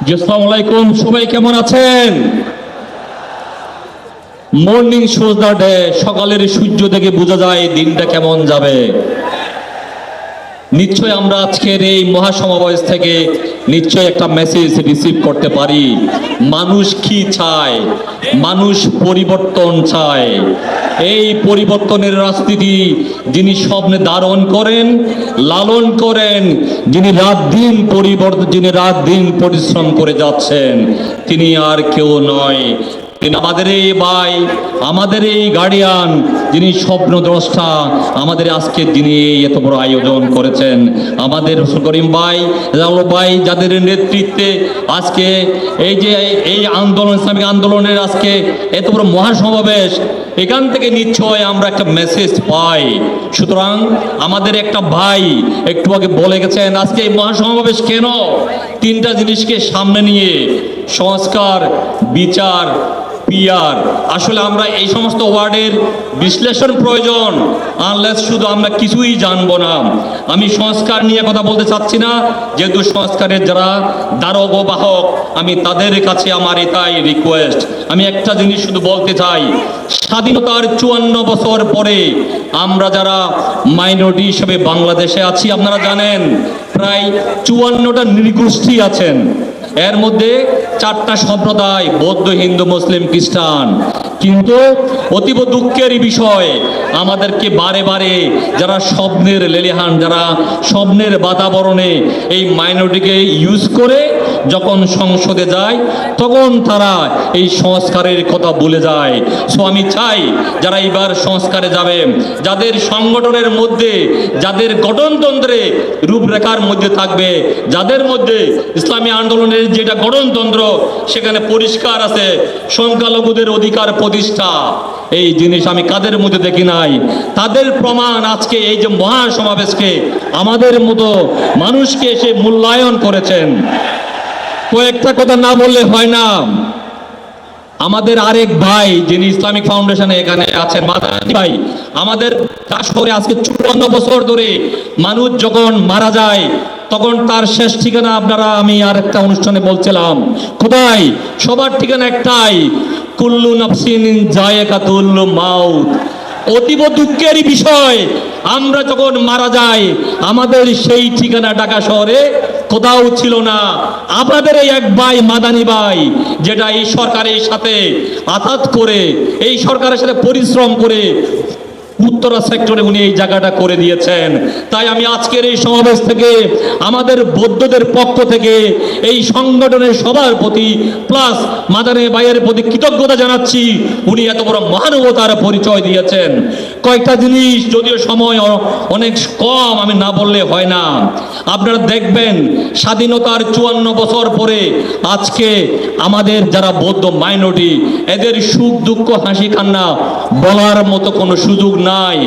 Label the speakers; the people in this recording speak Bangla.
Speaker 1: আসসালামু আলাইকুম। সবাই কেমন আছেন? মর্নিং শোজ ডে, সকালের সূর্য দেখে বোঝা যায় দিনটা কেমন যাবে। নিশ্চয় আমরা আজকের এই মহাসমাবেশ থেকে নিশ্চয় একটা মেসেজ রিসিভ করতে পারি। মানুষ কি চায়? মানুষ পরিবর্তন চায়। এই পরিবর্তনের রাজনীতি যিনি স্বপ্নে ধারণ করেন, লালন করেন, যিনি রাত দিন পরিবর্তন যিনি রাত দিন পরিশ্রম করে যাচ্ছেন, তিনি আর কেউ নয়। তিনি আমাদের এই ভাই, আমাদের এই গার্ডিয়ান যিনি স্বপ্ন দ্রষ্টা, আমাদের আজকে যিনি এত বড় আয়োজন করেছেন। আমাদের করিম ভাই ভাই, যাদের নেতৃত্বে আজকে এই যে এই আন্দোলন, ইসলামিক আন্দোলনের আজকে এত বড় মহাসমাবেশ, এখান থেকে নিশ্চয় আমরা একটা মেসেজ পাই। সুতরাং আমাদের একটা ভাই একটু আগে বলে গেছেন, আজকে এই মহাসমাবেশ কেন? তিনটা জিনিসকে সামনে নিয়ে সংস্কার, বিচার পিয়ার আসলে আমরা এই সমস্ত ওয়ার্ডের বিশ্লেষণ প্রয়োজন আনলেস শুধু আমরা কিছুই জানব না। আমি সংস্কার নিয়ে কথা বলতে চাচ্ছি না, যেহেতু সংস্কারের যারা দ্বারক ও বাহক, আমি তাদের কাছে আমার এটাই রিকোয়েস্ট আমি একটা জিনিস শুধু বলতে চাই, স্বাধীনতার চুয়ান্ন বছর পরে আমরা যারা মাইনরিটি হিসেবে বাংলাদেশে আছি, আপনারা জানেন, প্রায় চুয়ান্নটা নৃগোষ্ঠী আছেন। এর মধ্যে চারটা সম্প্রদায় বৌদ্ধ হিন্দু মুসলিম খ্রিস্টান। কিন্তু অতীব দুঃখের বিষয় আমাদেরকে বারে বারে যারা স্বপ্নের লেলিহান, যারা স্বপ্নের বাতাবরণে এই মাইনরিটিকে ইউজ করে যখন সংসদে যায়, তখন তারা এই সংস্কারের কথা ভুলে যায়। সো আমি চাই যারা এবার সংস্কারে যাবে, যাদের সংগঠনের মধ্যে, যাদের গঠনতন্ত্রে রূপরেখার মধ্যে থাকবে, যাদের মধ্যে ইসলামী আন্দোলনের যেটা গঠনতন্ত্র, সেখানে পরিষ্কার আছে, সংখ্যালঘুদের অধিকার প্রতিষ্ঠা। এই জিনিস আমি কাদের মধ্যে দেখি নাই? তাদের প্রমাণ আজকে এই যে মহাসমাবেশকে আমাদের মতো মানুষকে এসে মূল্যায়ন করেছেন। কয়েকটা কথা না বললে হয় না। আমাদের আরেক ভাই যিনি ইসলামিক ফাউন্ডেশনে এখানে আছেন, মাদানি ভাই, আমাদের শহরে আজকে চুয়ান্ন বছর ধরে মানুষ যখন মারা যায়, তখন তার শেষ ঠিকানা আপনারা আমি আর একটা অনুষ্ঠানে বলছিলাম। কোথায় সবার ঠিকানা একটাই কুল্লু নফসিন জায়কাতুল মাউত। অতীব দুঃখের বিষয়, আমরা যখন মারা যাই, আমাদের সেই ঠিকানা ঢাকা শহরে কোথাও ছিল না। আপনাদের এই এক ভাই, মাদানি ভাই, যেটা এই সরকারের সাথে আঘাত করে, এই সরকারের সাথে পরিশ্রম করে উত্তরা সেক্টরে উনি এই জায়গাটা করে দিয়েছেন। তাই আমি আজকের এই সমাবেশ থেকে আমাদের বৌদ্ধদের পক্ষ থেকে এই সংগঠনের সবার প্রতি প্লাস মাদানে ভাইয়ের প্রতি কৃতজ্ঞতা জানাচ্ছি। উনি এত বড় মহানুভতার পরিচয় দিয়েছেন। কয়েকটা জিনিস যদিও সময় অনেক কম, আমি না বললে হয় না। আপনারা দেখবেন, স্বাধীনতার চুয়ান্ন বছর পরে আজকে আমাদের যারা বৌদ্ধ মাইনরিটি এদের সুখ দুঃখ হাসি কান্না বলার মতো কোনো সুযোগ নাই